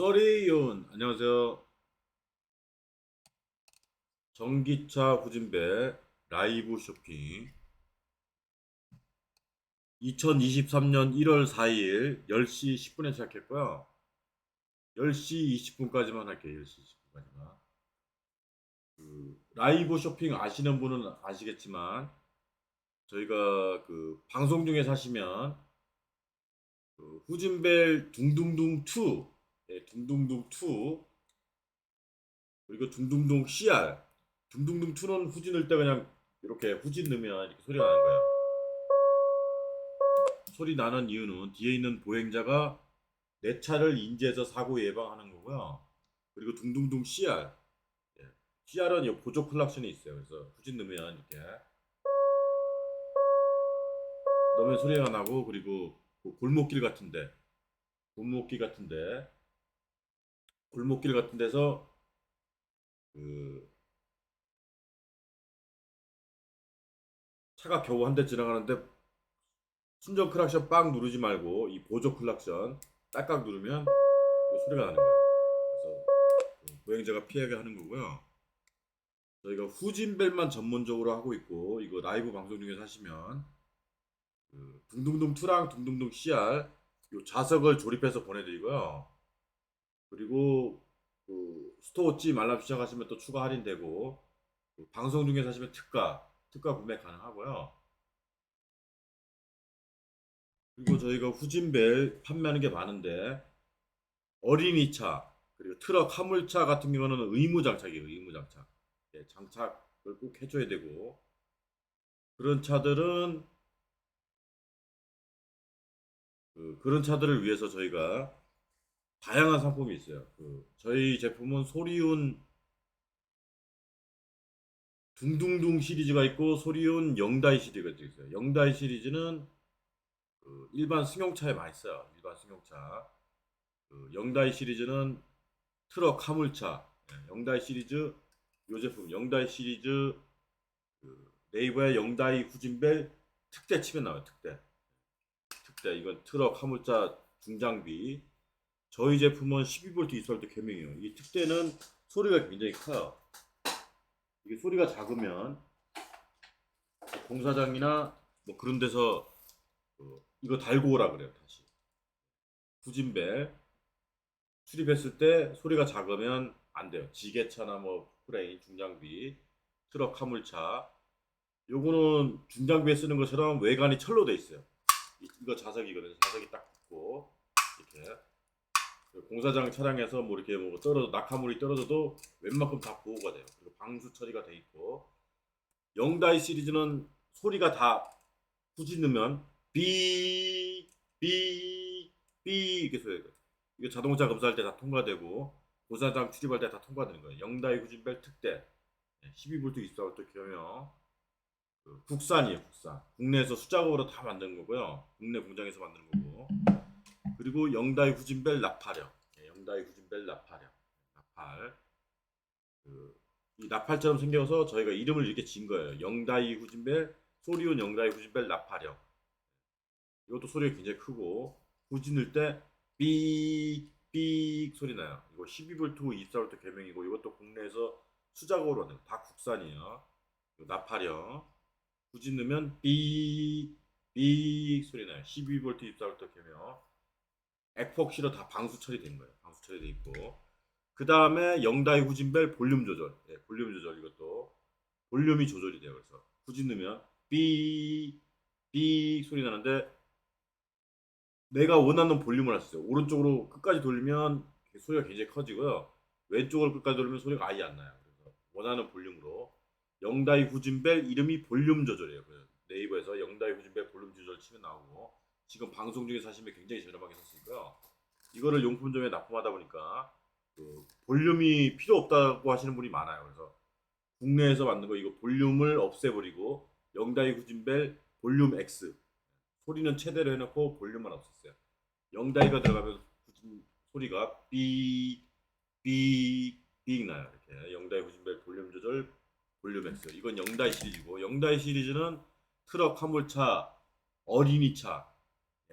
쏘리윤 안녕하세요. 전기차 후진배 라이브 쇼핑 2023년 1월 4일 10시 10분에 시작했고요. 10시 20분까지만 할게요. 10시 20분까지만. 그 라이브 쇼핑 아시는 분은 아시겠지만 저희가 그 방송 중에 사시면 그 후진벨 둥둥둥 2 예, 둥둥둥 2 그리고 둥둥둥 CR 둥둥둥 2는 후진 넣을 때 그냥 이렇게 후진 넣으면 이렇게 소리가 나는 거예요. 소리 나는 이유는 뒤에 있는 보행자가 내 차를 인지해서 사고 예방하는 거고요. 그리고 둥둥둥 CR 예, CR은 이 보조 클락션이 있어요. 그래서 후진 넣으면 이렇게 넣으면 소리가 나고 그리고 그 골목길 같은데 골목길 같은데 골목길 같은 데서 그 차가 겨우 한 대 지나가는데 순정 클락션 빵 누르지 말고 이 보조 클락션 딱딱 누르면 이 소리가 나는 거예요. 그래서 그 보행자가 피하게 하는 거고요. 저희가 후진벨만 전문적으로 하고 있고 이거 라이브 방송 중에서 하시면 그 둥둥둥 2랑 둥둥둥 CR 요 좌석을 조립해서 보내드리고요. 그리고 그 스토어찌 말람 시작하시면 또 추가 할인되고 그 방송 중에 사시면 특가 특가 구매 가능하고요. 그리고 저희가 후진벨 판매하는 게 많은데 어린이 차 그리고 트럭 화물차 같은 경우는 의무 장착이에요. 의무 장착. 예, 장착을 꼭 해줘야 되고 그런 차들은 그, 그런 차들을 위해서 저희가 다양한 상품이 있어요. 그 저희 제품은 소리운 둥둥둥 시리즈가 있고 소리운 영다이 시리즈가 있어요. 영다이 시리즈는 그 일반 승용차에 많이 써요. 일반 승용차. 그 영다이 시리즈는 트럭 화물차. 예, 영다이 시리즈 요 제품 영다이 시리즈 그 네이버에 영다이 후진벨 특대 치면 나와요. 특대. 특대 이건 트럭 화물차 중장비. 저희 제품은 12V 2V 개명이에요. 이 특대는 소리가 굉장히 커요. 이게 소리가 작으면 공사장이나 뭐 그런 데서 그 이거 달고 오라 그래요. 다시 후진벨 수립했을 때 소리가 작으면 안 돼요. 지게차나 뭐 프레인 중장비, 트럭 화물차 요거는 중장비에 쓰는 것처럼 외관이 철로 돼 있어요. 이- 이거 자석이거든요. 자석이 딱 붙고 이렇게 그 공사장 차량에서 뭐 이렇게 뭐 떨어져 낙하물이 떨어져도 웬만큼 다 보호가 돼요. 그리고 방수 처리가 돼 있고 영다이 시리즈는 소리가 다 후진 넣으면 삐삐삐 이렇게 소리가. 이거 자동차 검사할 때 다 통과되고 공사장 출입할 때 다 통과되는 거예요. 영다이 후진벨 특대 12V 24V 겸용 그 국산이에요. 국산. 국내에서 수작업으로 다 만드는 거고요. 국내 공장에서 만드는 거고. 그리고 영다이 후진벨 나팔형. 예, 영다이 후진벨 나팔형. 나팔. 그, 이 나팔처럼 생겨서 저희가 이름을 이렇게 지은 거예요. 영다이 후진벨, 소리온 영다이 후진벨 나팔형. 이것도 소리가 굉장히 크고, 후진을 때, 삐, 삐 소리 나요. 이거 12V, 24V 개명이고, 이것도 국내에서 수작업으로 만든 거. 다 국산이에요. 나팔형. 후진 넣으면 삐, 삐 소리 나요. 12V, 24V 개명. 액폭시로 다 방수 처리된 거예요. 방수 처리돼 있고 그 다음에 영다이 후진벨 볼륨 조절, 예, 볼륨 조절 이것도 볼륨이 조절이 돼요. 그래서 후진 넣으면 삐삐 소리 나는데 내가 원하는 볼륨을 할 수 있어요. 오른쪽으로 끝까지 돌리면 소리가 굉장히 커지고요. 왼쪽으로 끝까지 돌리면 소리가 아예 안 나요. 그래서 원하는 볼륨으로 영다이 후진벨 이름이 볼륨 조절이에요. 그래서 네이버에서 영다이 후진벨 볼륨 조절 치면 나오고 지금 방송 중에 사시면 굉장히 저렴하게 샀으니까요. 이거를 용품점에 납품하다 보니까 그 볼륨이 필요 없다고 하시는 분이 많아요. 그래서 국내에서 만든 거 이거 볼륨을 없애버리고 영다이 후진벨 볼륨 X 소리는 최대로 해놓고 볼륨만 없앴어요. 영다이가 들어가면 후진 소리가 삐삐삐 나요. 이렇게 영다이 후진벨 볼륨 조절 볼륨 X 이건 영다이 시리즈고 영다이 시리즈는 트럭 화물차 어린이차 예,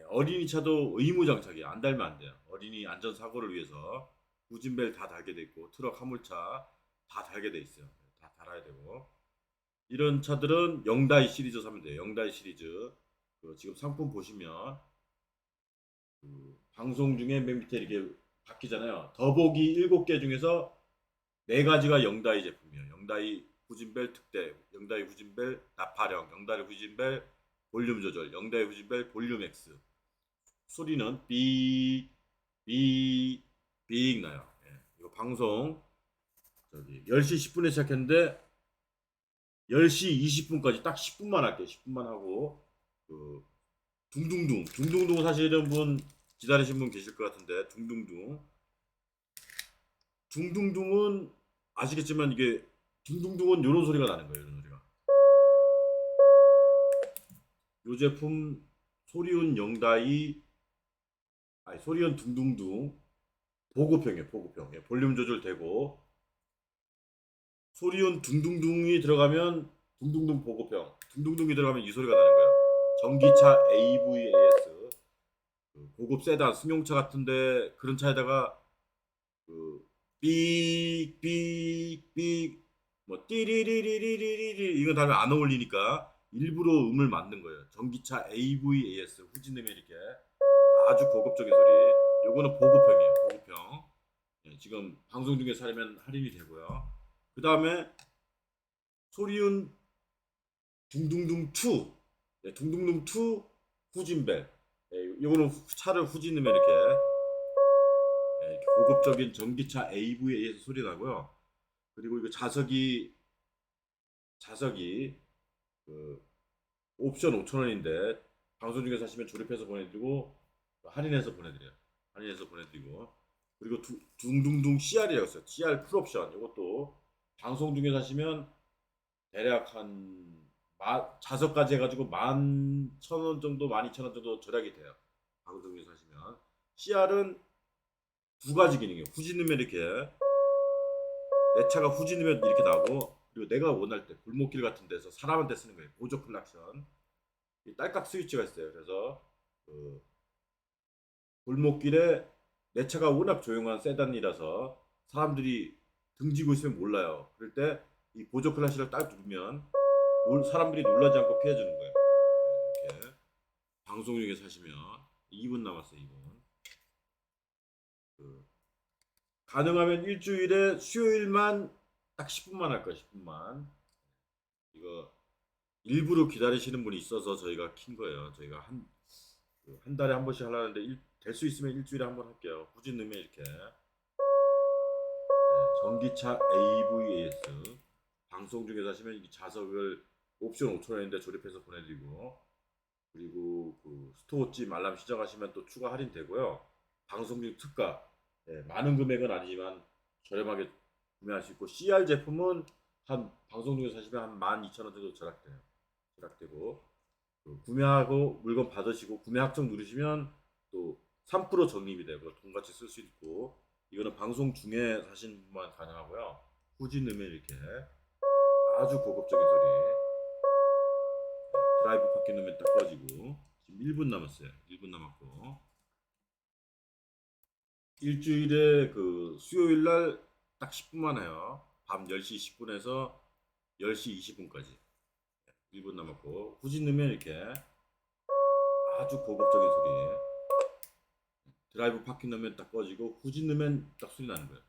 어린이 차도 의무 장착이에요. 안 달면 안 돼요. 어린이 안전 사고를 위해서 후진벨 다 달게 돼 있고 트럭 화물차 다 달게 돼 있어요. 다 달아야 되고 이런 차들은 영다이 시리즈 사면 돼요. 영다이 시리즈 그 지금 상품 보시면 그 방송 중에 맨 밑에 이렇게 바뀌잖아요. 더보기 7개 중에서 네 가지가 영다이 제품이에요. 영다이 후진벨 특대, 영다이 후진벨 나파령, 영다이 후진벨 볼륨 조절, 영다이 후진벨 볼륨 X. 소리는 삐, 삐, 삐 나요. 예. 이거 방송 저기 10시 10분에 시작했는데 10시 20분까지 딱 10분만 할게요. 10분만 하고 그 둥둥둥, 둥둥둥 사실은 분 기다리신 분 계실 것 같은데 둥둥둥 둥둥둥은 아시겠지만 이게 둥둥둥은 이런 소리가 나는 거예요. 이런 소리가. 이 제품 소리운 영다이 아니 소리운 둥둥둥 보급형이에요. 보급형. 예, 볼륨 조절되고 소리운 둥둥둥이 들어가면 둥둥둥 보급형. 둥둥둥이 들어가면 이 소리가 나는 거예요. 전기차 AVAS 그 고급 세단 승용차 같은데 그런 차에다가 그 삑삑삑 뭐 띠리리리리리리 이거 다음에 안 어울리니까 일부러 음을 만든 거예요. 전기차 AVAS 후진음에 이렇게 아주 고급적인 소리. 요거는 보급형이에요. 보급형. 예, 지금 방송 중에 사려면 할인이 되고요. 그 다음에 소리운 둥둥둥 2 예, 둥둥둥 2 후진벨. 예, 요거는 후- 차를 후진음에 이렇게 예, 고급적인 전기차 AV에서 소리 나고요. 그리고 이거 자석이 자석이 그 옵션 5,000원인데 방송 중에 사시면 조립해서 보내드리고 할인해서 보내드려요. 할인해서 보내드리고 그리고 두- 둥둥둥 CR이라고 있어요. CR 풀옵션 이것도 방송 중에 사시면 대략 한 마, 자석까지 해가지고 만 천 원 정도, 만 이천 원 정도 절약이 돼요. 방송 중에 사시면 CR은 두 가지 기능이에요. 후진음에 이렇게 내 차가 후진으면 이렇게 나오고 그리고 내가 원할 때 골목길 같은 데서 사람한테 쓰는 거예요. 보조 클락션. 이 딸깍 스위치가 있어요. 그래서 그 골목길에 내 차가 워낙 조용한 세단이라서 사람들이 등지고 있으면 몰라요. 그럴 때 이 보조 클락션을 딱 누르면 놀- 사람들이 놀라지 않고 피해주는 거예요. 네, 이렇게 방송 중에 사시면 2분 남았어요. 2분. 그 가능하면 일주일에 수요일만 딱 10분만 할 거예요. 10분만. 이거 일부러 기다리시는 분이 있어서 저희가 킨 거예요. 저희가 한, 그한 달에 한 번씩 하려는데 될 수 있으면 일주일에 한 번 할게요. 후진음에 이렇게. 네, 전기차 AVAS 방송 중에 사시면 이 자석을 옵션 5,000원인데 조립해서 보내드리고 그리고 그 스토어집 알람 시작하시면 또 추가 할인 되고요. 방송 중 특가 예, 많은 금액은 아니지만 저렴하게 구매할 수 있고 CR 제품은 한 방송 중에 사시면 한 12,000원 정도 절약돼요. 절약되고 그 구매하고 물건 받으시고 구매 확정 누르시면 또 3% 적립이 되고 돈같이 쓸 수 있고 이거는 방송 중에 사신 분만 가능하고요. 후진 음에 이렇게 아주 고급적인 소리 네, 드라이브 바퀴 넣으면 딱 꺼지고 지금 1분 남았어요. 1분 남았고 일주일에 그 수요일 날 딱 10분만 해요. 밤 10시 10분에서 10시 20분까지 1분 남았고 후진 넣으면 이렇게 아주 고급적인 소리 드라이브 파킹 넣으면 딱 꺼지고 후진 넣으면 딱 소리 나는 거예요.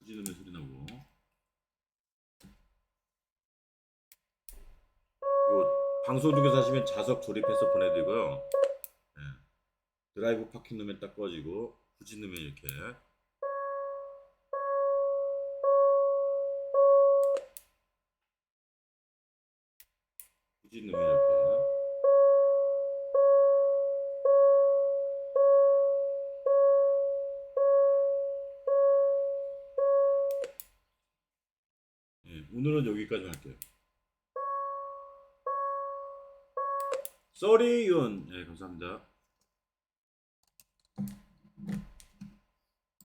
후진 넣으면 소리 나고 요 방송 중에 사시면 자석 조립해서 보내드리고요. 예. 드라이브 파킹 넣으면 딱 꺼지고 후진 넣으면 이렇게 후진 넣으면 이렇게 오늘은 여기까지 할게요. 쏘리윤 예, 감사합니다.